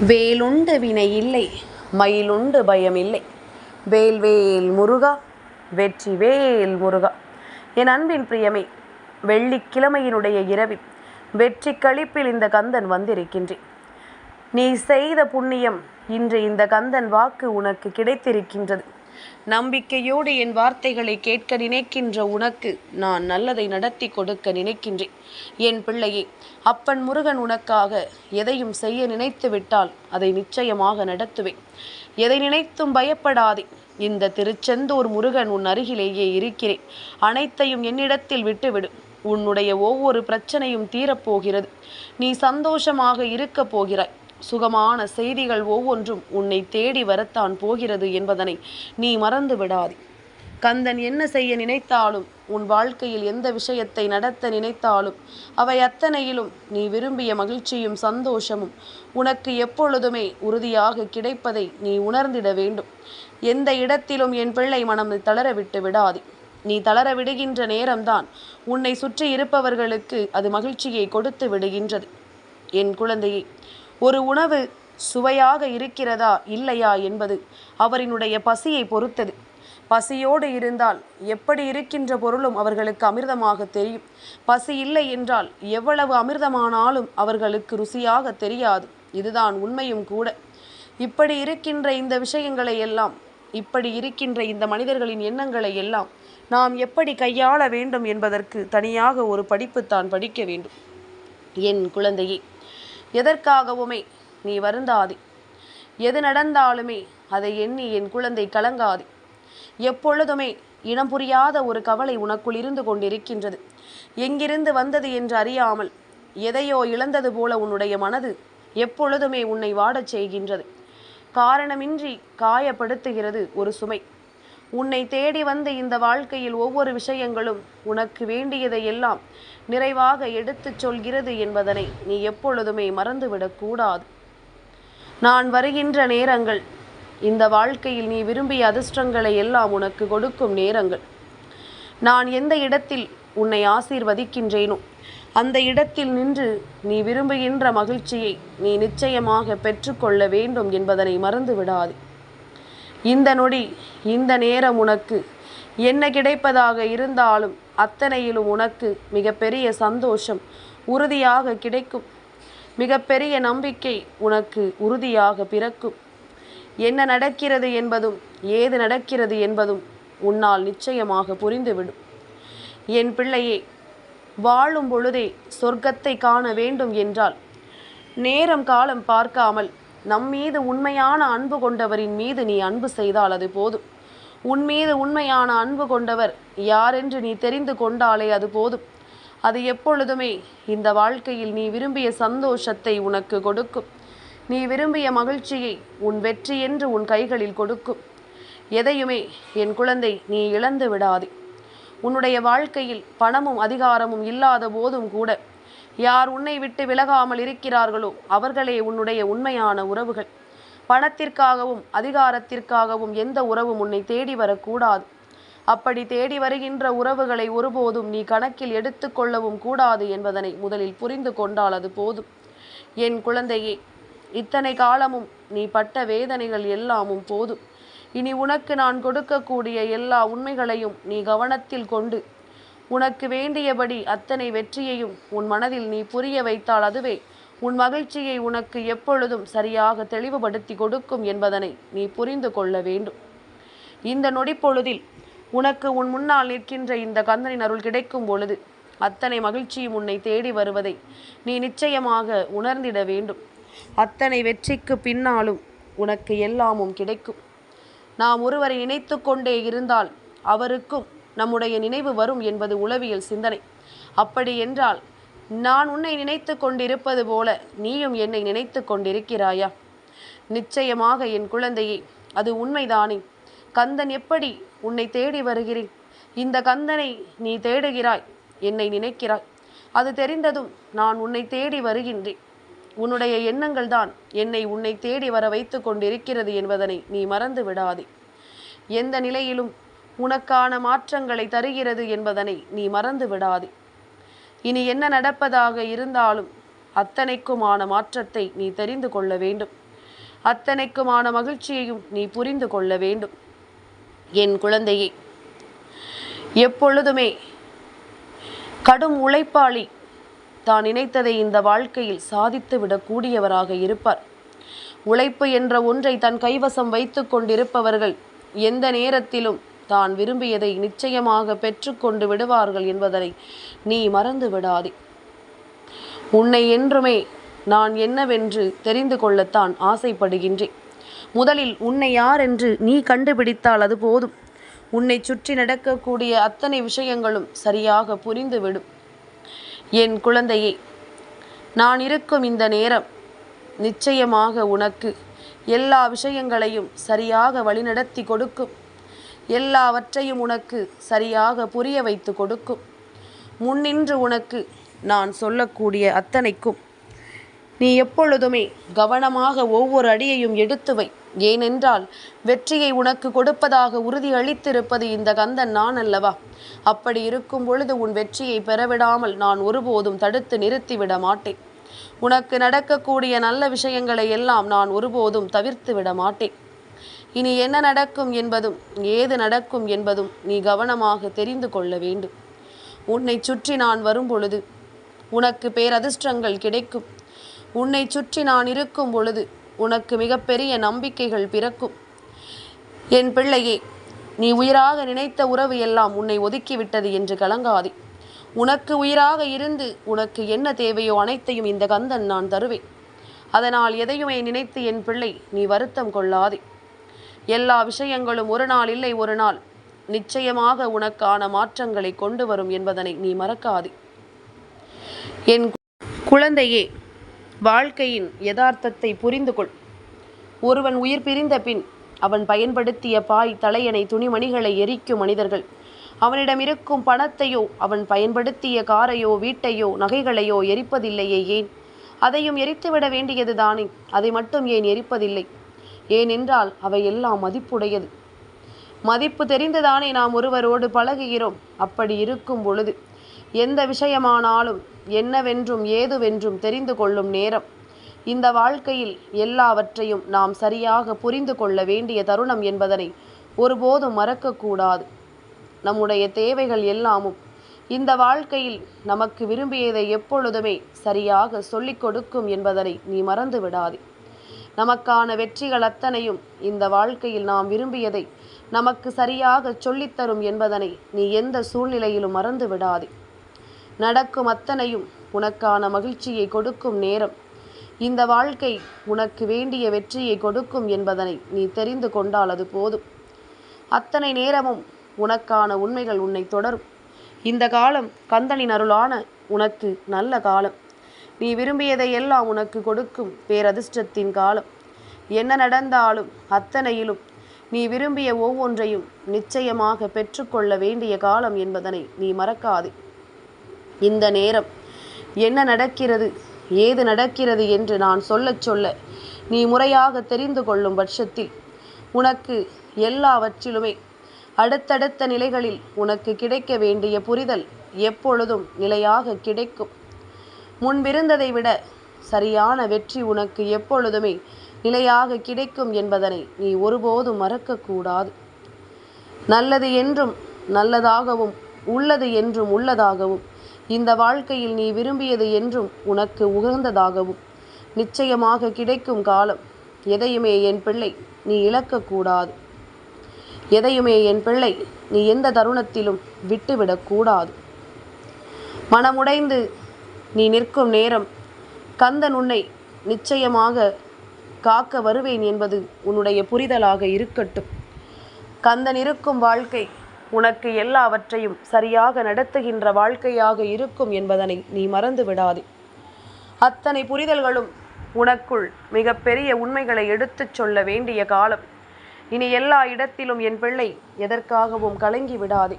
வேலுண்டு வினை இல்லை மயிலுண்டு பயம் வேல் வேல் முருகா வெற்றி வேல் முருகா. என் அன்பின் பிரியமே வெள்ளிக்கிழமையினுடைய இரவில் வெற்றி கழிப்பில் இந்த கந்தன் வந்திருக்கின்றேன். நீ செய்த புண்ணியம் இன்று இந்த கந்தன் வாக்கு உனக்கு கிடைத்திருக்கின்றது. நம்பிக்கையோடு என் வார்த்தைகளை கேட்க நினைக்கின்ற உனக்கு நான் நல்லதை நடத்தி கொடுக்க நினைக்கின்றேன். என் பிள்ளையே அப்பன் முருகன் உனக்காக எதையும் செய்ய நினைத்து விட்டால் அதை நிச்சயமாக நடத்துவேன். எதை நினைத்தும் பயப்படாதே இந்த திருச்செந்தூர் முருகன் உன் அருகிலேயே இருக்கிறேன். அனைத்தையும் என்னிடத்தில் விட்டுவிடும் உன்னுடைய ஒவ்வொரு பிரச்சனையும் தீரப்போகிறது. நீ சந்தோஷமாக இருக்கப் போகிறாய். சுகமான செய்திகள் ஒவ்வொன்றும் உன்னை தேடி வரத்தான் போகிறது என்பதனை நீ மறந்து விடாதே. கந்தன் என்ன செய்ய நினைத்தாலும் உன் வாழ்க்கையில் எந்த விஷயத்தை நடத்த நினைத்தாலும் அவை அத்தனையிலும் நீ விரும்பிய மகிழ்ச்சியும் சந்தோஷமும் உனக்கு எப்பொழுதுமே உறுதியாக கிடைப்பதை நீ உணர்ந்திட வேண்டும். எந்த இடத்திலும் என் பிள்ளை மனம் தளர விட்டு விடாதே. நீ தளர விடுகின்ற நேரம்தான் உன்னை சுற்றி இருப்பவர்களுக்கு அது மகிழ்ச்சியை கொடுத்து விடுகின்றது. என் குழந்தையை ஒரு உணவு சுவையாக இருக்கிறதா இல்லையா என்பது அவரினுடைய பசியை பொறுத்தது. பசியோடு இருந்தால் எப்படி இருக்கின்ற பொருளும் அவர்களுக்கு அமிர்தமாக தெரியும். பசி இல்லை என்றால் எவ்வளவு அமிர்தமானாலும் அவர்களுக்கு ருசியாக தெரியாது. இதுதான் உண்மையும் கூட. இப்படி இருக்கின்ற இந்த விஷயங்களை எல்லாம் இப்படி இருக்கின்ற இந்த மனிதர்களின் எண்ணங்களை எல்லாம் நாம் எப்படி கையாள வேண்டும் என்பதற்கு தனியாக ஒரு படிப்பு தான் படிக்க வேண்டும். என் குழந்தையை எதற்காகவுமே நீ வருந்தாதே. எது நடந்தாலுமே அதை எண்ணி என் குழந்தை கலங்காதே. எப்பொழுதுமே இனம் புரியாத ஒரு கவலை உனக்குள் இருந்து கொண்டிருக்கின்றது. எங்கிருந்து வந்தது என்று அறியாமல் எதையோ இழந்தது போல உன்னுடைய மனது எப்பொழுதுமே உன்னை வாடச் செய்கின்றது. காரணமின்றி காயப்படுத்துகிறது ஒரு சுமை. உன்னை தேடி வந்த இந்த வாழ்க்கையில் ஒவ்வொரு விஷயங்களும் உனக்கு வேண்டியதை எல்லாம் நிறைவாக எடுத்துச் சொல்கிறது என்பதனை நீ எப்பொழுதுமே மறந்துவிடக்கூடாது நான் வருகின்ற நேரங்கள் இந்த வாழ்க்கையில் நீ விரும்பிய அதிர்ஷ்டங்களை எல்லாம் உனக்கு கொடுக்கும் நேரங்கள். நான் எந்த இடத்தில் உன்னை ஆசீர்வதிக்கின்றேனோ அந்த இடத்தில் நின்று நீ விரும்புகின்ற மகிழ்ச்சியை நீ நிச்சயமாக பெற்றுக்கொள்ள வேண்டும் என்பதனை மறந்து விடாதே இந்த நொடி இந்த நேரம் உனக்கு. என்ன கிடைப்பதாக இருந்தாலும் அத்தனையிலும் உனக்கு மிகப்பெரிய சந்தோஷம் உறுதியாக கிடைக்கும். மிகப்பெரிய நம்பிக்கை உனக்கு உறுதியாக பிறக்கும். என்ன நடக்கிறது என்பதும் ஏது நடக்கிறது என்பதும் உன்னால் நிச்சயமாக புரிந்துவிடும். என் பிள்ளையே வாழும் பொழுதே சொர்க்கத்தை காண வேண்டும் என்றால் நேரம் காலம் பார்க்காமல் நம் மீது உண்மையான அன்பு கொண்டவரின் மீது நீ அன்பு செய்தால் அது போதும். உன் மீது உண்மையான அன்பு கொண்டவர் யாரென்று நீ தெரிந்து கொண்டாலே அது போதும். அது எப்பொழுதுமே இந்த வாழ்க்கையில் நீ விரும்பிய சந்தோஷத்தை உனக்கு கொடுக்கும். நீ விரும்பிய மகிழ்ச்சியை உன் வெற்றி என்று உன் கைகளில் கொடுக்கும். எதையுமே என் குழந்தை நீ இழந்து விடாதே. உன்னுடைய வாழ்க்கையில் பணமும் அதிகாரமும் இல்லாத போதும் கூட யார் உன்னை விட்டு விலகாமல் இருக்கிறார்களோ அவர்களே உன்னுடைய உண்மையான உறவுகள். பணத்திற்காகவும் அதிகாரத்திற்காகவும் எந்த உறவும் உன்னை தேடி வரக்கூடாது. அப்படி தேடி வருகின்ற உறவுகளை ஒருபோதும் நீ கணக்கில் எடுத்துக்கொள்ளவும் கூடாது என்பதனை முதலில் புரிந்து கொண்டால் அது போதும். என் குழந்தையே இத்தனை காலமும் நீ பட்ட வேதனைகள் எல்லாமும் போதும். இனி உனக்கு நான் கொடுக்கக்கூடிய எல்லா உண்மைகளையும் நீ கவனத்தில் கொண்டு உனக்கு வேண்டியபடி அத்தனை வெற்றியையும் உன் மனதில் நீ புரிய வைத்தால் அதுவே உன் மகிழ்ச்சியை உனக்கு எப்பொழுதும் சரியாக தெளிவுபடுத்தி கொடுக்கும் என்பதனை நீ புரிந்து கொள்ள வேண்டும். இந்த நொடிப்பொழுதில் உனக்கு உன் முன்னால் நிற்கின்ற இந்த கந்தனின் அருள் கிடைக்கும் பொழுது அத்தனை மகிழ்ச்சியும் உன்னை தேடி வருவதை நீ நிச்சயமாக உணர்ந்திட வேண்டும். அத்தனை வெற்றிக்கு பின்னாலும் உனக்கு எல்லாமும் கிடைக்கும். நாம் ஒருவரை நினைத்து கொண்டே இருந்தால் அவருக்கும் நம்முடைய நினைவு வரும் என்பது உளவியல் சிந்தனை. அப்படி என்றால் நான் உன்னை நினைத்து கொண்டிருப்பது போல நீயும் என்னை நினைத்து கொண்டிருக்கிறாயா? நிச்சயமாக என் குழந்தையே அது உண்மைதானே? கந்தன் எப்படி உன்னை தேடி வருகிறேன்? இந்த கந்தனை நீ தேடுகிறாய் என்னை நினைக்கிறாய். அது தெரிந்ததும் நான் உன்னை தேடி வருகின்றேன். உன்னுடைய எண்ணங்கள் தான் என்னை உன்னை தேடி வர வைத்து கொண்டிருக்கிறது என்பதனை நீ மறந்து விடாதே. எந்த நிலையிலும் உனக்கான மாற்றங்களை தருகிறது என்பதனை நீ மறந்து விடாதே. இனி என்ன நடப்பதாக இருந்தாலும் அத்தனைக்குமான மாற்றத்தை நீ தெரிந்து கொள்ள வேண்டும். அத்தனைக்குமான மகிழ்ச்சியையும் நீ புரிந்து கொள்ள வேண்டும். என் குழந்தையே எப்பொழுதுமே கடும் உழைப்பாளி தான் நினைத்ததை இந்த வாழ்க்கையில் சாதித்து விடக்கூடியவராக இருப்பார். உழைப்பு என்ற ஒன்றை தன் கைவசம் வைத்து கொண்டிருப்பவர்கள் எந்த நேரத்திலும் தான் விரும்பியதை நிச்சயமாக பெற்றுக்கொண்டு விடுவார்கள் என்பதனை நீ மறந்து விடாதே. உன்னை என்றுமே நான் என்னவென்று தெரிந்து கொள்ளத்தான் ஆசைப்படுகின்றேன். முதலில் உன்னை யார் என்று நீ கண்டுபிடித்தால் அது போதும். உன்னை சுற்றி நடக்கக்கூடிய அத்தனை விஷயங்களும் சரியாக புரிந்துவிடும். என் குழந்தையே நான் இருக்கும் இந்த நேரம் நிச்சயமாக உனக்கு எல்லா விஷயங்களையும் சரியாக வழிநடத்தி கொடுக்கும். எல்லாவற்றையும் உனக்கு சரியாக புரிய வைத்து கொடுக்கும். முன்னின்று உனக்கு நான் சொல்லக்கூடிய அத்தனைக்கும் நீ எப்பொழுதுமே கவனமாக ஒவ்வொரு அடியையும் எடுத்து வை. ஏனென்றால் வெற்றியை உனக்கு கொடுப்பதாக உறுதி அளித்திருப்பது இந்த கந்தன் நான் அல்லவா? அப்படி இருக்கும் பொழுது உன் வெற்றியை பெறவிடாமல் நான் ஒருபோதும் தடுத்து நிறுத்திவிட மாட்டேன். உனக்கு நடக்கக்கூடிய நல்ல விஷயங்களை எல்லாம் நான் ஒருபோதும் தவிர்த்து விட மாட்டேன். இனி என்ன நடக்கும் என்பதும் ஏது நடக்கும் என்பதும் நீ கவனமாக தெரிந்து கொள்ள வேண்டும். உன்னை சுற்றி நான் வரும் பொழுது உனக்கு பேரதிர்ஷ்டங்கள் கிடைக்கும். உன்னை சுற்றி நான் இருக்கும் பொழுது உனக்கு மிகப்பெரிய நம்பிக்கைகள் பிறக்கும். என் பிள்ளையே நீ உயிராக நினைத்த உறவு எல்லாம் உன்னை ஒதுக்கிவிட்டது என்று கலங்காதே. உனக்கு உயிராக இருந்து உனக்கு என்ன தேவையோ அனைத்தையும் இந்த கந்தன் நான் தருவேன். அதனால் எதையுமே நினைத்து என் பிள்ளை நீ வருத்தம் கொள்ளாதே. எல்லா விஷயங்களும் ஒரு நாள் இல்லை ஒரு நாள். நிச்சயமாக உனக்கான மாற்றங்களை கொண்டு வரும் என்பதனை நீ மறக்காதே. என் குழந்தையே வாழ்க்கையின் யதார்த்தத்தை புரிந்து கொள் ஒருவன் உயிர் பிரிந்த பின் அவன் பயன்படுத்திய பாய் தலையணை துணிமணிகளை எரிக்கும் மனிதர்கள். அவனிடம் இருக்கும் பணத்தையோ அவன் பயன்படுத்திய காரையோ வீட்டையோ நகைகளையோ எரிப்பதில்லையே ஏன்? அதையும் எரித்துவிட வேண்டியது தானே அதை மட்டும் ஏன் எரிப்பதில்லை? ஏனென்றால் அவை எல்லாம் மதிப்புடையது. மதிப்பு தெரிந்துதானே நாம் ஒருவரோடு பழகுகிறோம். அப்படி இருக்கும் பொழுது எந்த விஷயமானாலும் என்னவென்றும் ஏதுவென்றும் தெரிந்து கொள்ளும் நேரம். இந்த வாழ்க்கையில் எல்லாவற்றையும் நாம் சரியாக புரிந்து கொள்ள வேண்டிய தருணம் என்பதனை ஒருபோதும் மறக்கக்கூடாது. நம்முடைய தேவைகள் எல்லாமும் இந்த வாழ்க்கையில் நமக்கு விரும்பியதை எப்பொழுதுமே சரியாக சொல்லிக் கொடுக்கும் என்பதனை நீ மறந்து விடாதே நமக்கான வெற்றிகள் அத்தனையும் இந்த வாழ்க்கையில் நாம் விரும்பியதை நமக்கு சரியாக சொல்லித்தரும் என்பதனை நீ எந்த சூழ்நிலையிலும் மறந்து விடாதே. நடக்கும் அத்தனையும் உனக்கான மகிழ்ச்சியை கொடுக்கும் நேரம். இந்த வாழ்க்கை உனக்கு வேண்டிய வெற்றியை கொடுக்கும் என்பதனை நீ தெரிந்து கொண்டால் அது போதும். அத்தனை நேரமும் உனக்கான உண்மைகள் உன்னை தொடரும். இந்த காலம் கந்தனின் அருளான உனக்கு நல்ல காலம். நீ விரும்பியதை எல்லாம் உனக்கு கொடுக்கும் பேரதிர்ஷ்டத்தின் காலம். என்ன நடந்தாலும் அத்தனையிலும் நீ விரும்பிய ஒவ்வொன்றையும் நிச்சயமாக பெற்றுக்கொள்ள வேண்டிய காலம் என்பதனை நீ மறக்காதே. இந்த நேரம் என்ன நடக்கிறது ஏது நடக்கிறது என்று நான் சொல்லச் சொல்ல நீ முறையாக தெரிந்து கொள்ளும் பட்சத்தில் உனக்கு எல்லாவற்றிலுமே அடுத்தடுத்த நிலைகளில் உனக்கு கிடைக்க வேண்டிய புரிதல் எப்பொழுதும் நிலையாக கிடைக்கும். முன்பிருந்ததை விட சரியான வெற்றி உனக்கு எப்பொழுதுமே நிலையாக கிடைக்கும் என்பதனை நீ ஒருபோதும் மறக்கக்கூடாது. நல்லது என்றும் நல்லதாகவும் உள்ளது என்றும் உள்ளதாகவும் இந்த வாழ்க்கையில் நீ விரும்பியது என்றும் உனக்கு உகந்ததாகவும் நிச்சயமாக கிடைக்கும் காலம் எதையுமே என் பிள்ளை நீ இழக்கக்கூடாது. எதையுமே என் பிள்ளை நீ எந்த தருணத்திலும் விட்டுவிடக்கூடாது. மனமுடைந்து நீ நிற்கும் நேரம் கந்தன் உன்னை நிச்சயமாக காக்க வருவேன் என்பது உன்னுடைய புரிதலாக இருக்கட்டும். கந்தன் இருக்கும் வாழ்க்கை உனக்கு எல்லாவற்றையும் சரியாக நடத்துகின்ற வாழ்க்கையாக இருக்கும் என்பதனை நீ மறந்து விடாதே. அத்தனை புரிதல்களும் உனக்குள் மிகப்பெரிய உண்மைகளை எடுத்துச் சொல்ல வேண்டிய காலம். இனி எல்லா இடத்திலும் என் பிள்ளை எதற்காகவும் கலங்கி விடாதே.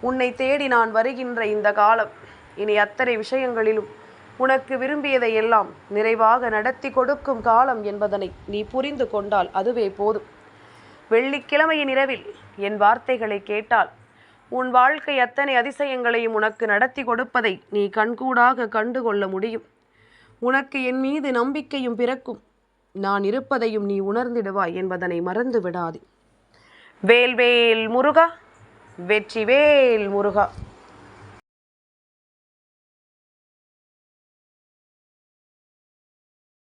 உன்னை தேடி நான் வருகின்ற இந்த காலம் இனி அத்தனை விஷயங்களிலும் உனக்கு விரும்பியதை எல்லாம் நிறைவாக நடத்தி கொடுக்கும் காலம் என்பதனை நீ புரிந்து கொண்டால் அதுவே போதும். வெள்ளிக்கிழமையின் இரவில் என் வார்த்தைகளை கேட்டால் உன் வாழ்க்கை அத்தனை அதிசயங்களையும் உனக்கு நடத்தி கொடுப்பதை நீ கண்கூடாக கண்டுகொள்ள முடியும். உனக்கு என் மீது நம்பிக்கையும் பிறக்கும். நான் இருப்பதையும் நீ உணர்ந்திடுவாய் என்பதனை மறந்து விடாது. வேல்வேல் முருகா வெற்றி வேல் முருகா.